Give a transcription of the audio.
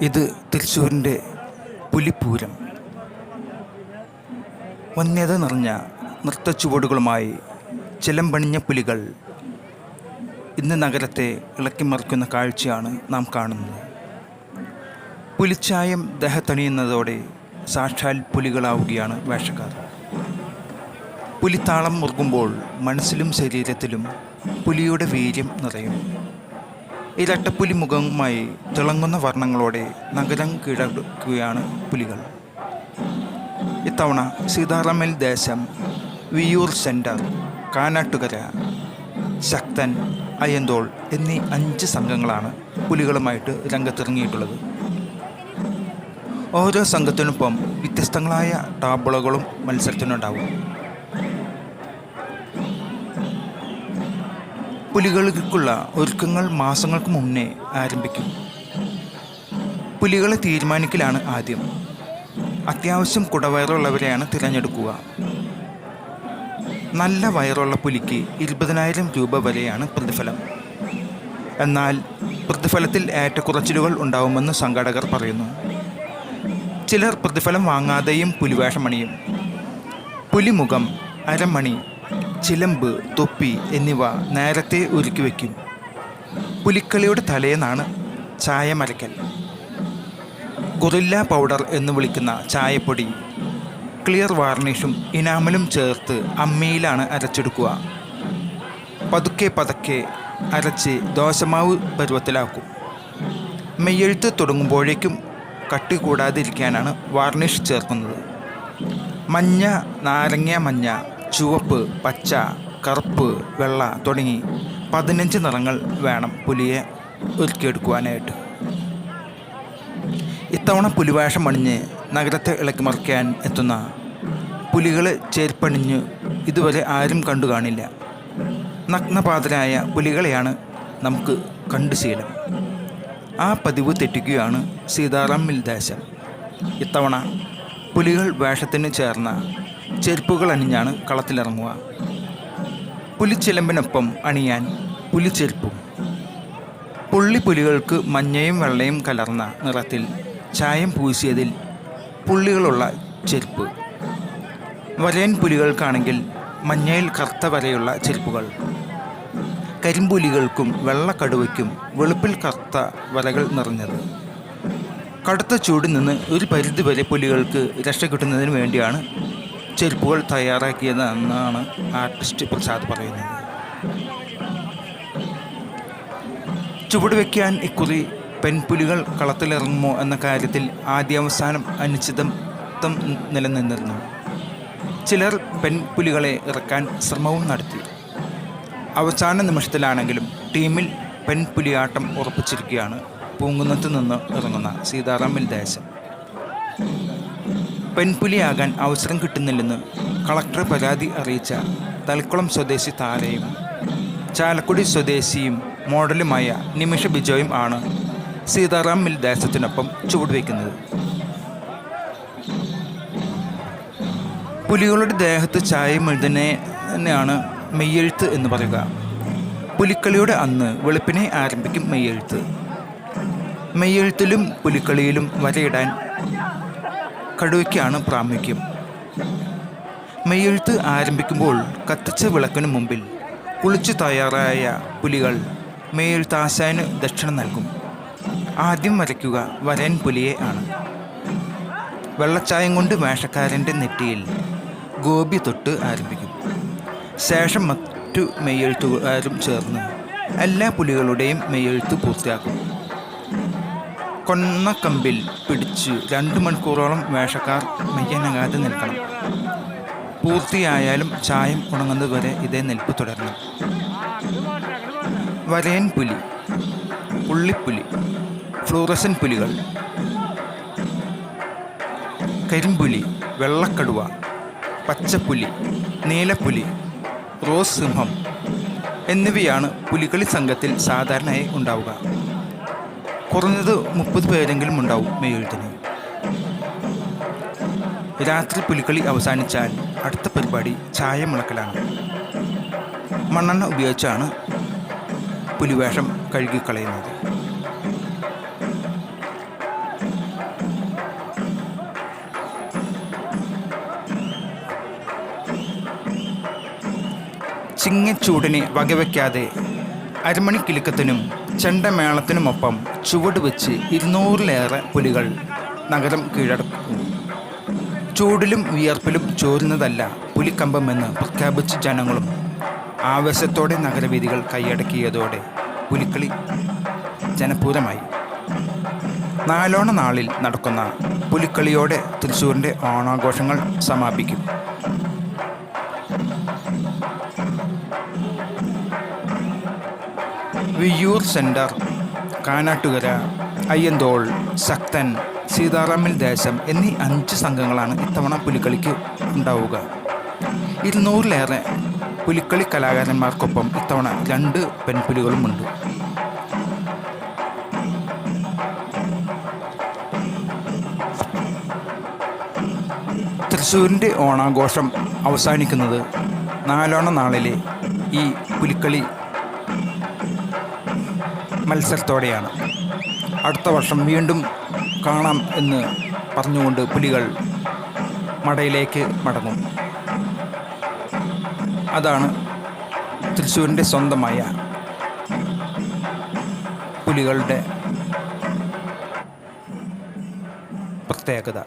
ഇത് തൃശ്ശൂരിന്റെ പുലിപ്പൂരം. വന്യത നിറഞ്ഞ നൃത്തച്ചുവടുകളുമായി ചിലമ്പണിഞ്ഞ പുലികൾ ഇന്ന് നഗരത്തെ ഇളക്കിമറിക്കുന്ന കാഴ്ചയാണ് നാം കാണുന്നത്. പുലിച്ചായം ദഹത്തണിയുന്നതോടെ സാക്ഷാൽ പുലികളാവുകയാണ് വേഷക്കാർ. പുലിത്താളം മുറുകുമ്പോൾ മനസ്സിലും ശരീരത്തിലും പുലിയുടെ വീര്യം നിറയും. ഇരട്ടപ്പുലി മുഖവുമായി തിളങ്ങുന്ന വർണങ്ങളോടെ നഗരം കീഴടക്കുകയാണ് പുലികൾ. ഇത്തവണ സീതാറാമൽ ദേശം വിയൂർ സെന്റർ കാനാട്ടുകര ശക്തൻ അയ്യന്തോൾ എന്നീ അഞ്ച് സംഘങ്ങളാണ് പുലികളുമായിട്ട് രംഗത്തിറങ്ങിയിട്ടുള്ളത്. ഓരോ സംഘത്തിനൊപ്പം വ്യത്യസ്തങ്ങളായ ടാബിളുകളും മത്സരത്തിനുണ്ടാവും. പുലികൾക്കുള്ള ഒരുക്കങ്ങൾ മാസങ്ങൾക്ക് മുന്നേ ആരംഭിക്കും. പുലികളെ തീരുമാനിക്കലാണ് ആദ്യം. അത്യാവശ്യം കുടവയറുള്ളവരെയാണ് തിരഞ്ഞെടുക്കുക. നല്ല വയറുള്ള പുലിക്ക് ഇരുപതിനായിരം രൂപ വരെയാണ് പ്രതിഫലം. എന്നാൽ പ്രതിഫലത്തിൽ ഏറ്റക്കുറച്ചിലുകൾ ഉണ്ടാവുമെന്ന് സംഘാടകർ പറയുന്നു. ചിലർ പ്രതിഫലം വാങ്ങാതെയും പുലിവേഷമണിയും. പുലിമുഖം അരമണി ചിലമ്പ് തൊപ്പി എന്നിവ നേരത്തെ ഒരുക്കി വയ്ക്കും. പുലിക്കളിയുടെ തലേന്നാണ് ചായമരക്കൽ. ഗൊറില്ല പൗഡർ എന്ന് വിളിക്കുന്ന ചായപ്പൊടി. ക്ലിയർ വാർണിഷും ഇനാമലും ചേർത്ത് അമ്മിയിലാണ് അരച്ചെടുക്കുക. പതുക്കെ പതുക്കെ അരച്ച് ദോശമാവ് പരുവത്തിലാക്കും. മെയ്യെഴുത്ത് തുടങ്ങുമ്പോഴേക്കും കട്ടി കൂടാതിരിക്കാനാണ് വാർണിഷ് ചേർക്കുന്നത്. മഞ്ഞ നാരങ്ങ മഞ്ഞ ചുവപ്പ് പച്ച കറുപ്പ് വെള്ള തുടങ്ങി പതിനഞ്ച് നിറങ്ങൾ വേണം പുലിയെ ഒരുക്കിയെടുക്കുവാനായിട്ട്. ഇത്തവണ പുലിവേഷം അണിഞ്ഞ് നഗരത്തെ ഇളക്കിമറിക്കാൻ എത്തുന്ന പുലികളെ ചേർപ്പണിഞ്ഞ് ഇതുവരെ ആരും കണ്ടു കാണില്ല. നഗ്നപാതരായ പുലികളെയാണ് നമുക്ക് കണ്ടു ശീലം. ആ പതിവ് തെറ്റിക്കുകയാണ് സീതാറാം മിൽദേശം ഇത്തവണ പുലികൾ വേഷത്തിന് ചേർന്ന ചെരുപ്പുകൾ അണിഞ്ഞാണ് കളത്തിലിറങ്ങുക. പുലിച്ചിലമ്പിനൊപ്പം അണിയാൻ പുലിച്ചെരുപ്പും. പുള്ളിപ്പുലികൾക്ക് മഞ്ഞയും വെള്ളയും കലർന്ന നിറത്തിൽ ചായം പൂശിയതിൽ പുള്ളികളുള്ള ചെരുപ്പ്. വരയൻ പുലികൾക്കാണെങ്കിൽ മഞ്ഞയിൽ കറുത്ത വരയുള്ള ചെരുപ്പുകൾ. കരിമ്പുലികൾക്കും വെള്ളക്കടുവയ്ക്കും വെളുപ്പിൽ കറുത്ത വരകൾ നിറഞ്ഞത്. കടുത്ത ചൂടിൽ നിന്ന് ഒരു പരിധിവരെ പുലികൾക്ക് രക്ഷ കിട്ടുന്നതിന് വേണ്ടിയാണ് ചെരുപ്പുകൾ തയ്യാറാക്കിയതെന്നാണ് ആർട്ടിസ്റ്റ് പ്രസാദ് പറയുന്നത്. ചുവട് വയ്ക്കാൻ ഇക്കുറി പെൺപുലികൾ കളത്തിലിറങ്ങുമോ എന്ന കാര്യത്തിൽ ആദ്യാവസാനം അനിശ്ചിതത്വം നിലനിന്നിരുന്നു. ചിലർ പെൺപുലികളെ ഇറക്കാൻ ശ്രമവും നടത്തി. അവസാന നിമിഷത്തിലാണെങ്കിലും ടീമിൽ പെൺപുലിയാട്ടം ഉറപ്പിച്ചിരിക്കുകയാണ്. പൂങ്കുന്നത്ത് നിന്ന് ഇറങ്ങുന്ന സീതാറാമിൽ ദേശം പെൺപുലിയാകാൻ അവസരം കിട്ടുന്നില്ലെന്ന് കളക്ടർ പരാതി അറിയിച്ച തൽക്കുളം സ്വദേശി താരയും ചാലക്കുടി സ്വദേശിയും മോഡലുമായ നിമിഷ ബിജോയും ആണ് സീതാറാം മിൽ ദേശത്തിനൊപ്പം ചുവടുവയ്ക്കുന്നത്. പുലികളുടെ ദേഹത്ത് ചായം തന്നെയാണ് മെയ്യെഴുത്ത് എന്ന് പറയുക. പുലിക്കളിയുടെ അന്ന് വെളുപ്പിനെ ആരംഭിക്കും മെയ്യെഴുത്ത്. മെയ്യെഴുത്തിലും പുലിക്കളിയിലും വരയിടാൻ കടുവയ്ക്കാണ് പ്രാമുഖ്യം. മെയ്യെഴുത്ത് ആരംഭിക്കുമ്പോൾ കത്തിച്ച വിളക്കിനു മുമ്പിൽ കുളിച്ചു തയ്യാറായ പുലികൾ മെയ്യെഴുത്ത് ആശാന് ദക്ഷിണ നൽകും. ആദ്യം വരയ്ക്കുക വരൻ പുലിയെ ആണ്. വെള്ളച്ചായം കൊണ്ട് വേഷക്കാരന്റെ നെറ്റിയിൽ ഗോപി തൊട്ട് ആരംഭിക്കും. ശേഷം മറ്റു മെയ്യെഴുത്തുകാരും ചേർന്ന് എല്ലാ പുലികളുടെയും മെയ്യെഴുത്ത് പൂർത്തിയാക്കും. കൊന്നക്കമ്പിൽ പിടിച്ച് രണ്ട് മണിക്കൂറോളം വേഷക്കാർ മെയ്യനകാതെ നിൽക്കണം. പൂർത്തിയായാലും ചായം ഉണങ്ങുന്നതുവരെ ഇതേ നിൽപ്പ് തുടരണം. വരയൻ പുലി പുള്ളിപ്പുലി ഫ്ലൂറസൻ പുലികൾ കരിമ്പുലി വെള്ളക്കടുവ പച്ചപ്പുലി നീലപ്പുലി റോസ് സിംഹം എന്നിവയാണ് പുലികളി സംഘത്തിൽ സാധാരണയായി ഉണ്ടാവുക. കുറഞ്ഞത് മുപ്പത് പേരെങ്കിലും ഉണ്ടാവും മെയ് എഴുതിന് രാത്രി പുലിക്കളി അവസാനിച്ചാൽ അടുത്ത പരിപാടി ചായ മുളക്കലാണ്. മണ്ണെണ്ണ ഉപയോഗിച്ചാണ് പുലിവേഷം കഴുകിക്കളയുന്നത്. ചിങ്ങച്ചൂടിനെ വകവയ്ക്കാതെ അരമണിക്കിലുക്കത്തിനും ചെണ്ടമേളത്തിനുമൊപ്പം ചുവട് വെച്ച് ഇരുന്നൂറിലേറെ പുലികൾ നഗരം കീഴടക്കുന്നു ചൂടിലും വിയർപ്പിലും ചോരുന്നതല്ല പുലിക്കമ്പമെന്ന് പ്രഖ്യാപിച്ച ജനങ്ങളും ആവേശത്തോടെ നഗരവീഥികൾ കൈയടക്കിയതോടെ പുലിക്കളി ജനപൂരമായി നാലോണ നാളിൽ നടക്കുന്ന പുലിക്കളിയോടെ തൃശ്ശൂരിന്റെ ഓണാഘോഷങ്ങൾ സമാപിക്കും. വിയ്യൂർ സെന്റർ കാനാട്ടുകര അയ്യന്തോൾ ശക്തൻ സീതാറാമിൽ ദേശം എന്നീ അഞ്ച് സംഘങ്ങളാണ് ഇത്തവണ പുലിക്കളിക്ക് ഉണ്ടാവുക. ഇരുന്നൂറിലേറെ പുലിക്കളി കലാകാരന്മാർക്കൊപ്പം ഇത്തവണ രണ്ട് പെൺപുലികളുമുണ്ട്. തൃശ്ശൂരിന്റെ ഓണാഘോഷം അവസാനിക്കുന്നത് നാലോണ നാളിലെ ഈ പുലിക്കളി മത്സരത്തോടെയാണ്. അടുത്ത വർഷം വീണ്ടും കാണാം എന്ന് പറഞ്ഞുകൊണ്ട് പുലികൾ മടയിലേക്ക് മടങ്ങും. അതാണ് തൃശ്ശൂരിന്റെ സ്വന്തമായ പുലികളുടെ പ്രത്യേകത.